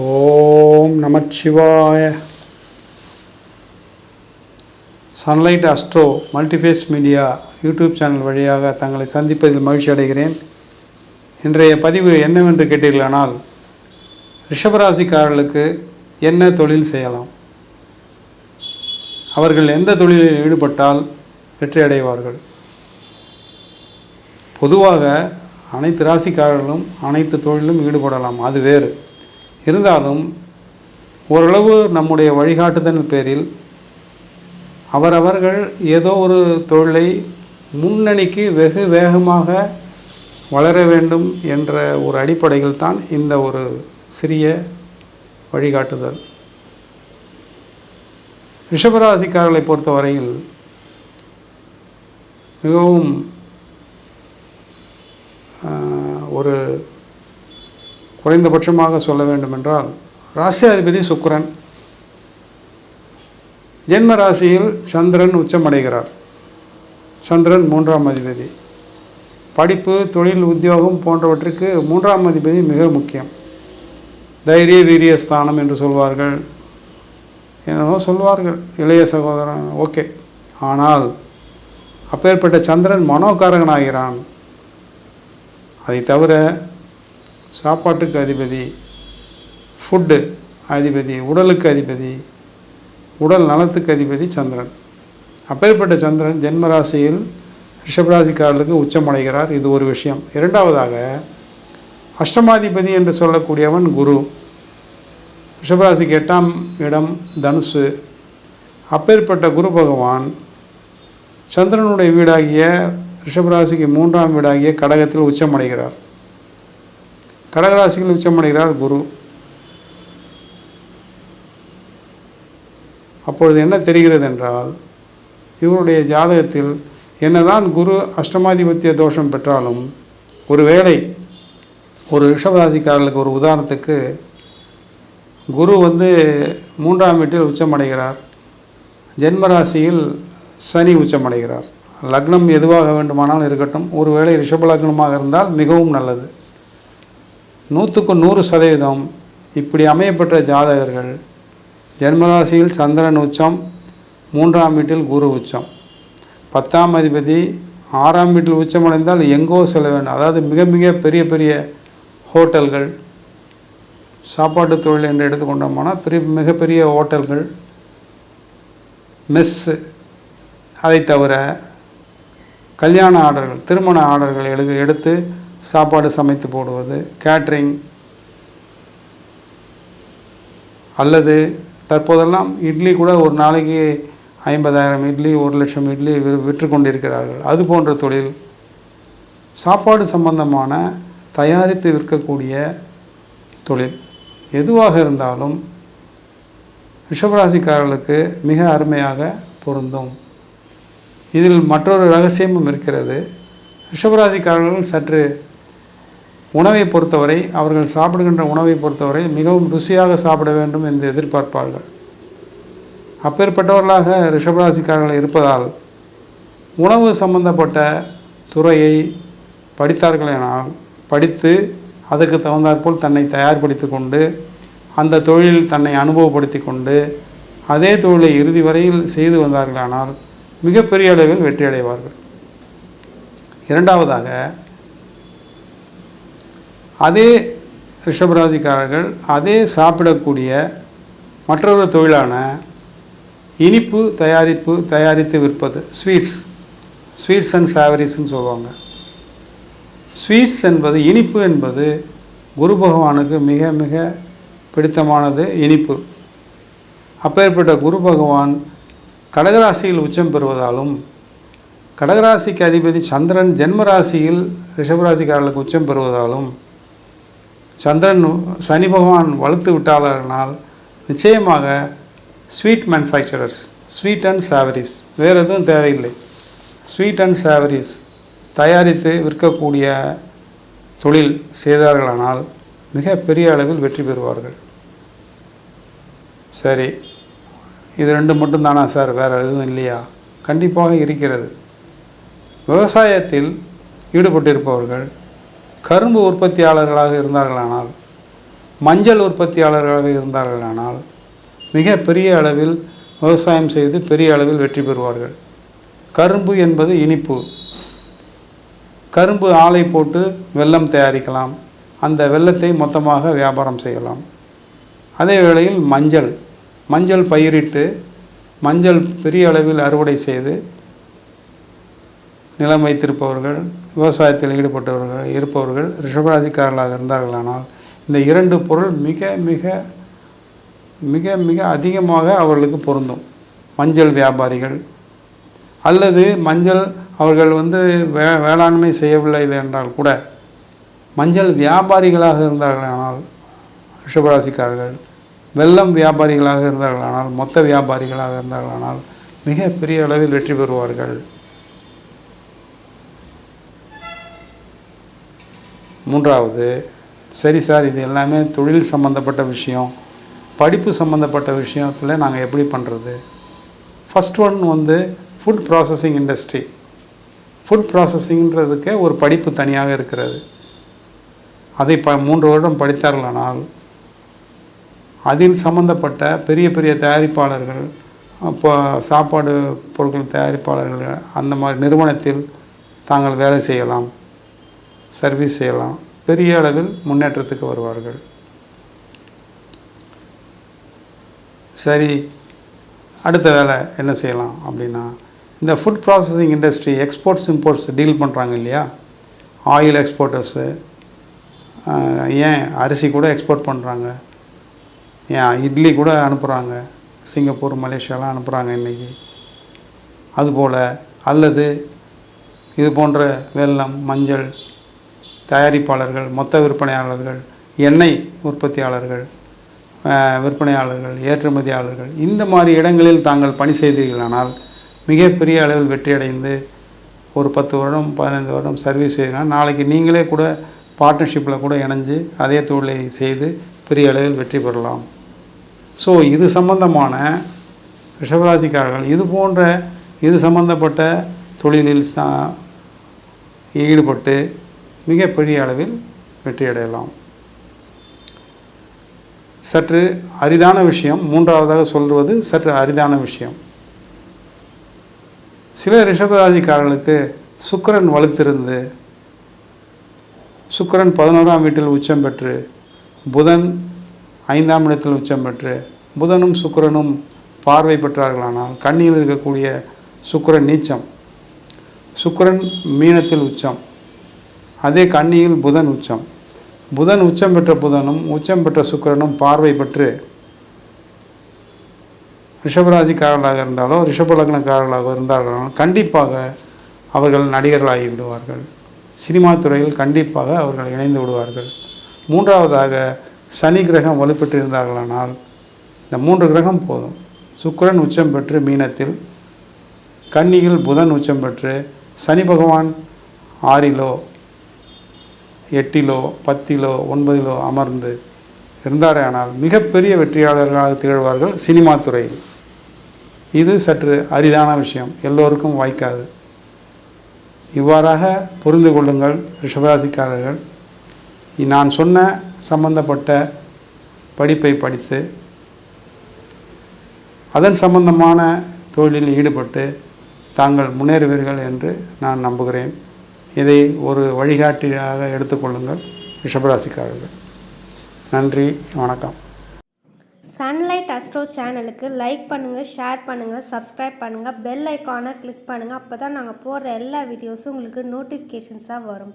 ஓம் நமச்சிவாய sunlight astro multiphase media YouTube channel வழியாக தங்களை சந்திப்பதில் மகிழ்ச்சி அடைகிறேன். இன்றைய பதிவு என்னவென்று கேட்டீர்களானால் ரிஷபராசிக்காரர்களுக்கு என்ன தொழில் செய்யலாம்? அவர்கள் எந்த தொழிலில் ஈடுபட்டால் வெற்றி அடைவார்கள்? பொதுவாக அனைத்து ராசிக்காரர்களும் அனைத்து தொழிலும் ஈடுபடலாம். அது வேறு. இருந்தாலும் ஓரளவு நம்முடைய வழிகாட்டுதல் பேரில் அவரவர்கள் ஏதோ ஒரு தொழிலை முன்னணிக்கு வெகு வேகமாக வளர வேண்டும் என்ற ஒரு அடிப்படையில் தான் இந்த ஒரு சிறிய வழிகாட்டுதல். ரிஷபராசிக்காரர்களை பொறுத்தவரையில் மிகவும் ஒரு குறைந்தபட்சமாக சொல்ல வேண்டுமென்றால் ராசியாதிபதி சுக்கிரன். ஜென்ம ராசியில் சந்திரன் உச்சமடைகிறார். சந்திரன் மூன்றாம் அதிபதி. படிப்பு தொழில் உத்தியோகம் போன்றவற்றுக்கு மூன்றாம் அதிபதி மிக முக்கியம். தைரிய வீரிய ஸ்தானம் என்று சொல்வார்கள். என்னவோ சொல்வார்கள். இளைய சகோதரன் ஓகே. ஆனால் அப்பேற்பட்ட சந்திரன் மனோகாரகனாகிறான். அதை தவிர சாப்பாட்டுக்கு அதிபதி ஃபுட்டு அதிபதி உடலுக்கு அதிபதி உடல் நலத்துக்கு அதிபதி சந்திரன். அப்பேற்பட்ட சந்திரன் ஜென்மராசியில் ரிஷபராசிக்காரர்களுக்கு உச்சமடைகிறார். இது ஒரு விஷயம். இரண்டாவதாக அஷ்டமாதிபதி என்று சொல்லக்கூடியவன் குரு. ரிஷபராசிக்கு எட்டாம் இடம் தனுசு. அப்பேற்பட்ட குரு பகவான் சந்திரனுடைய வீடாகிய ரிஷபராசிக்கு மூன்றாம் வீடாகிய கடகத்தில் உச்சமடைகிறார். கடகராசியில் உச்சமடைகிறார் குரு. அப்பொழுது என்ன தெரிகிறது என்றால் இவருடைய ஜாதகத்தில் என்னதான் குரு அஷ்டமாதிபத்திய தோஷம் பெற்றாலும் ஒருவேளை ஒரு ரிஷபராசிக்காரர்களுக்கு ஒரு உதாரணத்துக்கு குரு வந்து மூன்றாம் வீட்டில் உச்சமடைகிறார் ஜென்மராசியில் சனி உச்சமடைகிறார் லக்னம் எதுவாக வேண்டுமானாலும் இருக்கட்டும். ஒருவேளை ரிஷப லக்னமாக இருந்தால் மிகவும் நல்லது. நூற்றுக்கு நூறு சதவீதம் இப்படி அமையப்பட்ட ஜாதகர்கள் ஜென்மராசியில் சந்திரன் உச்சம் மூன்றாம் வீட்டில் குரு உச்சம். பத்தாம் அதிபதி ஆறாம் வீட்டில் உச்சமடைந்தால் எங்கோ செல்ல வேண்டும். அதாவது மிக மிக பெரிய பெரிய ஹோட்டல்கள் சாப்பாட்டு தொழில் என்று எடுத்துக்கொண்டோம்னா பெரிய மிகப்பெரிய ஹோட்டல்கள் மெஸ்ஸு அதை தவிர கல்யாண ஆர்டர்கள் திருமண ஆர்டர்கள் எடுத்து எடுத்து சாப்பாடு சமைத்து போடுவது கேட்ரிங் அல்லது தற்போதெல்லாம் இட்லி கூட ஒரு நாளைக்கு ஐம்பதாயிரம் இட்லி ஒரு லட்சம் இட்லி விற்று கொண்டிருக்கிறார்கள் அது போன்ற தொழில் சாப்பாடு சம்பந்தமான தயாரித்து விற்கக்கூடிய தொழில் எதுவாக இருந்தாலும் ரிஷபராசிக்காரர்களுக்கு மிக அருமையாக பொருந்தும். இதில் மற்றொரு ரகசியமும் இருக்கிறது. ரிஷபராசிக்காரர்கள் சற்று உணவை பொறுத்தவரை அவர்கள் சாப்பிடுகின்ற உணவை பொறுத்தவரை மிகவும் ருசியாக சாப்பிட வேண்டும் என்று எதிர்பார்ப்பார்கள். அப்பேற்பட்டவர்களாக ரிஷபராசிக்காரர்கள் இருப்பதால் உணவு சம்பந்தப்பட்ட துறையை படித்தார்களானால் படித்து அதற்கு தகுந்தாற்போல் தன்னை தயார்படுத்தி கொண்டு அந்த தொழிலில் தன்னை அனுபவப்படுத்தி கொண்டு அதே தொழிலை இறுதி வரையில் செய்து வந்தார்களானால் மிகப்பெரிய அளவில் வெற்றியடைவார்கள். இரண்டாவதாக அதே ரிஷபராசிக்காரர்கள் அதே சாப்பிடக்கூடிய மற்றொரு தொழிலான இனிப்பு தயாரிப்பு தயாரித்து விற்பது ஸ்வீட்ஸ் ஸ்வீட்ஸ் அண்ட் சாவரிஸ்ன்னு சொல்லுவாங்க. ஸ்வீட்ஸ் என்பது இனிப்பு என்பது குரு பகவானுக்கு மிக மிக பிடித்தமானது இனிப்பு. அப்பேற்பட்ட குரு பகவான் கடகராசியில் உச்சம் பெறுவதாலும் கடகராசிக்கு அதிபதி சந்திரன் ஜென்மராசியில் ரிஷபராசிக்காரர்களுக்கு உச்சம் பெறுவதாலும் சந்திரன் சனி பகவான் வளர்த்து விட்டாளனால் நிச்சயமாக sweet manufacturers sweet and savouries வேறு எதுவும் தேவையில்லை. ஸ்வீட் அண்ட் சாவரிஸ் தயாரித்து விற்கக்கூடிய தொழில் செய்தார்களானால் மிக பெரிய அளவில் வெற்றி பெறுவார்கள். சரி இது ரெண்டு மட்டும்தானா சார்? வேறு எதுவும் இல்லையா? கண்டிப்பாக இருக்கிறது. விவசாயத்தில் ஈடுபட்டிருப்பவர்கள் கரும்பு உற்பத்தியாளர்களாக இருந்தார்களானால் மஞ்சள் உற்பத்தியாளர்களாக இருந்தார்களானால் மிக பெரிய அளவில் விவசாயம் செய்து பெரிய அளவில் வெற்றி பெறுவார்கள். கரும்பு என்பது இனிப்பு. கரும்பு ஆலை போட்டு வெல்லம் தயாரிக்கலாம். அந்த வெல்லத்தை மொத்தமாக வியாபாரம் செய்யலாம். அதே வேளையில் மஞ்சள். மஞ்சள் பயிரிட்டு மஞ்சள் பெரிய அளவில் அறுவடை செய்து நிலம் வைத்திருப்பவர்கள் விவசாயத்தில் ஈடுபட்டவர்கள் இருப்பவர்கள் ரிஷபராசிக்காரர்களாக இருந்தார்களானால் இந்த இரண்டு பொருள் மிக மிக மிக மிக அதிகமாக அவர்களுக்கு பொருந்தும். மஞ்சள் வியாபாரிகள். அல்லது மஞ்சள் அவர்கள் வந்து வே வேளாண்மை செய்யவில்லை என்றால் கூட மஞ்சள் வியாபாரிகளாக இருந்தார்களானால் ரிஷபராசிக்காரர்கள் வெள்ளம் வியாபாரிகளாக இருந்தார்களானால் மொத்த வியாபாரிகளாக இருந்தார்களானால் மிக பெரிய அளவில் வெற்றி பெறுவார்கள். மூன்றாவது சரி சார் இது எல்லாமே தொழில் சம்மந்தப்பட்ட விஷயம். படிப்பு சம்மந்தப்பட்ட விஷயத்தில் நாங்கள் எப்படி பண்ணுறது ஃபஸ்ட் ஒன் வந்து ஃபுட் ப்ராசஸிங் இண்டஸ்ட்ரி ஃபுட் ப்ராசஸிங்கிறதுக்கே ஒரு படிப்பு தனியாக இருக்கிறது. அதை ப மூன்று வருடம் படித்தார்களானால் அதில் சம்பந்தப்பட்ட பெரிய பெரிய தயாரிப்பாளர்கள் இப்போ சாப்பாடு பொருட்கள் தயாரிப்பாளர்கள் அந்த மாதிரி நிறுவனத்தில் தாங்கள் வேலை செய்யலாம். சர்வீஸ் செய்யலாம். பெரிய அளவில் முன்னேற்றத்துக்கு வருவார்கள். சரி அடுத்த வேலை என்ன செய்யலாம் அப்படின்னா இந்த food processing industry exports imports deal பண்ணுறாங்க இல்லையா? ஆயில் எக்ஸ்போர்ட்டர்ஸு ஏன் அரிசி கூட எக்ஸ்போர்ட் பண்ணுறாங்க ஏன் இட்லி கூட அனுப்புகிறாங்க சிங்கப்பூர் மலேசியாலாம் அனுப்புகிறாங்க இன்றைக்கி அதுபோல் அல்லது இது போன்ற வெள்ளம் மஞ்சள் தயாரிப்பாளர்கள் மொத்த விற்பனையாளர்கள் எண்ணெய் உற்பத்தியாளர்கள் விற்பனையாளர்கள் ஏற்றுமதியாளர்கள் இந்த மாதிரி இடங்களில் தாங்கள் பணி செய்தீர்களானால் மிகப்பெரிய அளவில் வெற்றியடைந்து ஒரு பத்து வருடம் பதினைந்து வருடம் சர்வீஸ் செய்தீங்கன்னா நாளைக்கு நீங்களே கூட பார்ட்னர்ஷிப்பில் கூட இணைஞ்சு அதே தொழிலை செய்து பெரிய அளவில் வெற்றி பெறலாம். ஸோ இது சம்பந்தமான ரிஷபராசிக்காரர்கள் இது போன்ற இது சம்பந்தப்பட்ட தொழிலில் ஈடுபட்டு மிகப்பெரிய அளவில் வெற்றியடையலாம். சற்று அரிதான விஷயம் மூன்றாவதாக சொல்வது சற்று அரிதான விஷயம். சில ரிஷபராசிக்காரர்களுக்கு சுக்கிரன் வலுத்திருந்து சுக்கிரன் பதினோராம் வீட்டில் உச்சம் பெற்று புதன் ஐந்தாம் இடத்தில் உச்சம் பெற்று புதனும் சுக்கிரனும் பார்வை பெற்றார்களானால் கண்ணியில் இருக்கக்கூடிய சுக்கிரன் நீச்சம் சுக்கிரன் மீனத்தில் உச்சம். அதே கன்னியில் புதன் உச்சம். புதன் உச்சம் பெற்ற புதனும் உச்சம் பெற்ற சுக்கிரனும் பார்வை பெற்று ரிஷபராசிக்காரர்களாக இருந்தாலோ ரிஷபலக்னக்காரர்களாக இருந்தார்களோ கண்டிப்பாக அவர்கள் நடிகர்களாகி விடுவார்கள். சினிமா துறையில் கண்டிப்பாக அவர்கள் இணைந்து விடுவார்கள். மூன்றாவதாக சனி கிரகம் வலுப்பெற்றிருந்தார்களானால் இந்த மூன்று கிரகம் போதும். சுக்கிரன் உச்சம் பெற்று மீனத்தில் கன்னியில் புதன் உச்சம் பெற்று சனி பகவான் ஆறிலோ எட்டிலோ பத்திலோ ஒன்பதிலோ அமர்ந்து இருந்தாரே ஆனால் மிகப்பெரிய வெற்றியாளர்களாக திகழ்வார்கள் சினிமா துறையில். இது சற்று அரிதான விஷயம். எல்லோருக்கும் வாய்க்காது. இவ்வாறாக புரிந்து கொள்ளுங்கள் ரிஷபராசிக்காரர்கள். நான் சொன்ன சம்பந்தப்பட்ட படிப்பை படித்து அதன் சம்பந்தமான தொழிலில் ஈடுபட்டு தாங்கள் முன்னேறுவீர்கள் என்று நான் நம்புகிறேன். இதை ஒரு வழிகாட்டியாக எடுத்துக்கொள்ளுங்கள் ரிஷபராசிக்காரர்கள். நன்றி வணக்கம். சன்லைட் அஸ்ட்ரோ சேனலுக்கு லைக் பண்ணுங்கள் ஷேர் பண்ணுங்கள் சப்ஸ்கிரைப் பண்ணுங்கள் பெல் ஐக்கானை கிளிக் பண்ணுங்கள் அப்போ தான் நாங்கள் போடுற எல்லா வீடியோஸும் உங்களுக்கு நோட்டிஃபிகேஷன்ஸாக வரும்.